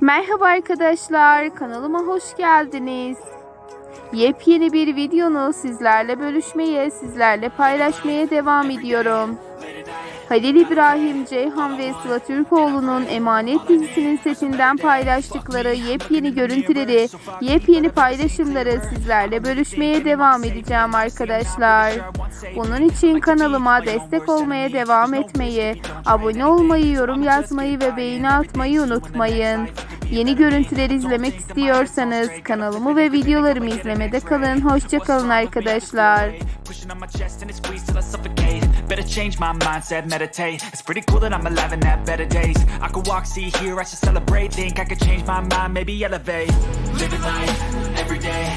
Merhaba arkadaşlar, kanalıma hoş geldiniz. Yepyeni bir videonu sizlerle bölüşmeye, sizlerle paylaşmaya devam ediyorum. Halil İbrahim, Ceyhan ve Sıla Türkoğlu'nun Emanet dizisinin setinden paylaştıkları yepyeni görüntüleri, yepyeni paylaşımları sizlerle bölüşmeye devam edeceğim arkadaşlar. Bunun için kanalıma destek olmaya devam etmeyi, abone olmayı, yorum yazmayı ve beğeni atmayı unutmayın. Yeni görüntüler izlemek istiyorsanız kanalımı ve videolarımı izlemede kalın. Hoşçakalın arkadaşlar. Better change my mindset, meditate. It's pretty cool that I'm alive and have better days. I could walk, see, hear, I should celebrate. Think I could change my mind, maybe elevate. Living life every day,